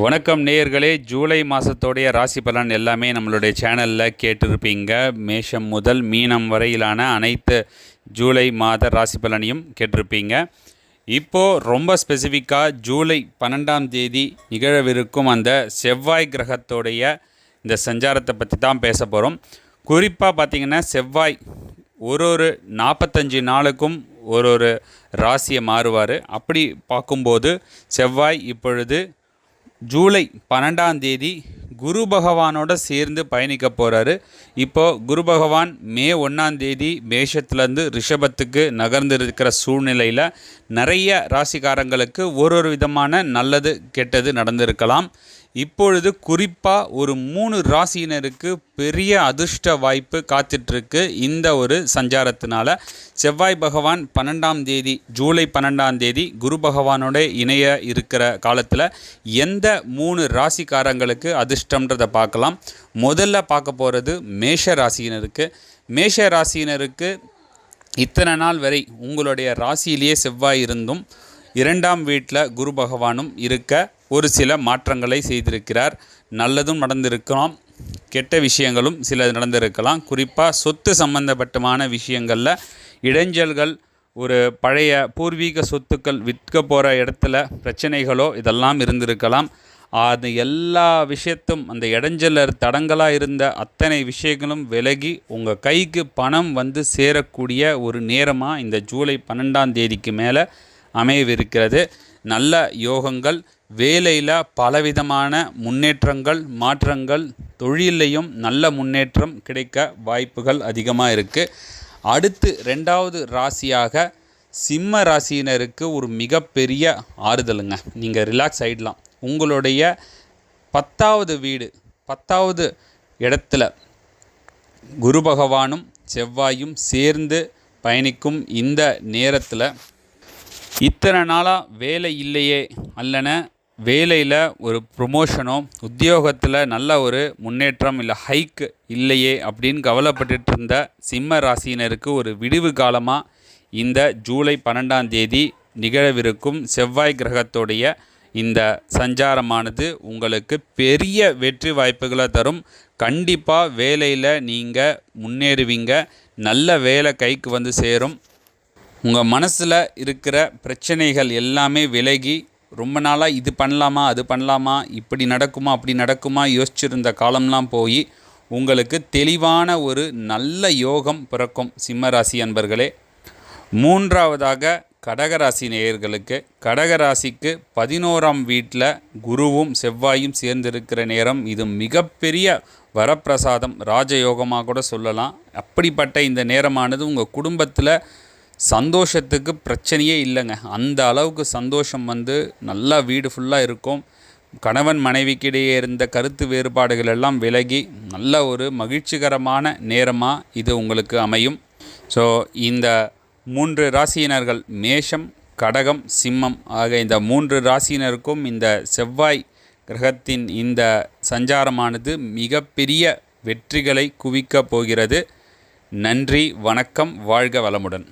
வணக்கம் நேயர்களே. ஜூலை மாதத்தோடைய ராசி பலன் எல்லாமே நம்மளுடைய சேனலில் கேட்டிருப்பீங்க. மேஷம் முதல் மீனம் வரையிலான அனைத்து ஜூலை மாத ராசி பலனையும் கேட்டிருப்பீங்க. இப்போது ரொம்ப ஸ்பெசிஃபிக்காக ஜூலை பன்னெண்டாம் தேதி நிகழவிருக்கும் அந்த செவ்வாய் கிரகத்தோடைய இந்த சஞ்சாரத்தை பற்றி தான் பேச போகிறோம் குறிப்பாக பார்த்திங்கன்னா செவ்வாய் ஒரு ஒரு நாற்பத்தஞ்சு நாளுக்கும் ஒரு ஒரு ராசியை மாறுவார். அப்படி பார்க்கும்போது செவ்வாய் இப்பொழுது ஜூலை பன்னெண்டாம் தேதி குரு பகவானோட சேர்ந்து பயணிக்க போகிறாரு இப்போ குரு பகவான் மே ஒன்றாம் தேதி மேஷத்துலேருந்து ரிஷபத்துக்கு நகர்ந்து இருக்கிற சூழ்நிலையில் நிறைய ராசிக்காரங்களுக்கு ஒரு ஒரு விதமான நல்லது கெட்டது நடந்திருக்கலாம். இப்பொழுது குறிப்பாக ஒரு மூணு ராசியினருக்கு பெரிய அதிர்ஷ்ட வாய்ப்பு காத்துட்ருக்கு இந்த ஒரு சஞ்சாரத்தினால. செவ்வாய் பகவான் பன்னெண்டாம் தேதி ஜூலை பன்னெண்டாம் தேதி குரு பகவானோட இணைய இருக்கிற காலத்தில் எந்த மூணு ராசிக்காரங்களுக்கு அதிர்ஷ்டம்ன்றதை பார்க்கலாம். முதல்ல பார்க்க போகிறது மேஷ ராசியினருக்கு. மேஷ ராசியினருக்கு இத்தனை நாள் வரை உங்களுடைய ராசியிலேயே செவ்வாய் இருந்தும் இரண்டாம் வீட்டில் குரு பகவானும் இருக்க ஒரு சில மாற்றங்களை செய்திருக்கிறார். நல்லதும் நடந்திருக்கலாம். கெட்ட விஷயங்களும் சில நடந்திருக்கலாம். குறிப்பாக சொத்து சம்பந்தப்பட்டமான விஷயங்களில் இடைஞ்சல்கள் ஒரு பழைய பூர்வீக சொத்துக்கள் விற்க போகிற இடத்துல பிரச்சனைகளோ இதெல்லாம் இருந்திருக்கலாம். அது எல்லா விஷயத்தும் அந்த இடைஞ்சலர் தடங்களாக இருந்த அத்தனை விஷயங்களும் விலகி உங்கள் கைக்கு பணம் வந்து சேரக்கூடிய ஒரு நேரமாக இந்த ஜூலை பன்னெண்டாம் தேதிக்கு மேலே அமையவிருக்கிறது. நல்ல யோகங்கள் வேலையில் பலவிதமான முன்னேற்றங்கள் மாற்றங்கள் தொழிலையும் நல்ல முன்னேற்றம் கிடைக்க வாய்ப்புகள் அதிகமாக இருக்குது அடுத்து ரெண்டாவது ராசியாக சிம்ம ராசியினருக்கு ஒரு மிகப்பெரிய ஆறுதலுங்க. நீங்கள் ரிலாக்ஸ் ஆகிடலாம் உங்களுடைய பத்தாவது வீடு பத்தாவது இடத்துல குரு பகவானும் செவ்வாயும் சேர்ந்து பயணிக்கும் இந்த நேரத்தில் இத்தனை நாளாக வேலை இல்லையே அல்லன வேலையில் ஒரு ப்ரொமோஷனோ உத்தியோகத்தில் நல்ல ஒரு முன்னேற்றம் இல்லை ஹைக் இல்லையே அப்படின்னு கவலைப்பட்டுட்டு இருந்த சிம்ம ராசியினருக்கு ஒரு விடிவு காலமாக இந்த ஜூலை பன்னெண்டாம் தேதி நிகழவிருக்கும் செவ்வாய் கிரகத்தோடைய இந்த சஞ்சாரமானது உங்களுக்கு பெரிய வெற்றி வாய்ப்புகளை தரும். கண்டிப்பாக வேலையில் நீங்கள் முன்னேறுவீங்க. நல்ல வேலை கைக்கு வந்து சேரும். உங்கள் மனசில் இருக்கிற பிரச்சனைகள் எல்லாமே விலகி ரொம்ப நாளாக இது பண்ணலாமா அது பண்ணலாமா இப்படி நடக்குமா அப்படி நடக்குமா யோசிச்சிருந்த காலம்லாம் போய் உங்களுக்கு தெளிவான ஒரு நல்ல யோகம் பிறக்கும் சிம்மராசி அன்பர்களே. மூன்றாவதாக கடகராசி நேயர்களுக்கு கடகராசிக்கு பதினோராம் வீட்டில் குருவும் செவ்வாயும் சேர்ந்திருக்கிற நேரம் இது மிகப்பெரிய வரப்பிரசாதம். ராஜயோகமாக கூட சொல்லலாம். அப்படிப்பட்ட இந்த நேரமானது உங்கள் குடும்பத்தில் சந்தோஷத்துக்கு பிரச்சனையே இல்லைங்க. அந்த அளவுக்கு சந்தோஷம் வந்து நல்லா வீடு ஃபுல்லாக இருக்கும். கணவன் மனைவிக்கிடையே இருந்த கருத்து வேறுபாடுகள் எல்லாம் விலகி நல்ல ஒரு மகிழ்ச்சிகரமான நேரமாக இது உங்களுக்கு அமையும். ஸோ இந்த மூன்று ராசியினர்கள் மேஷம் கடகம் சிம்மம் ஆக இந்த மூன்று ராசியினருக்கும் இந்த செவ்வாய் கிரகத்தின் இந்த சஞ்சாரமானது மிகப்பெரிய வெற்றிகளை குவிக்கப் போகிறது. நன்றி வணக்கம் வாழ்க வளமுடன்.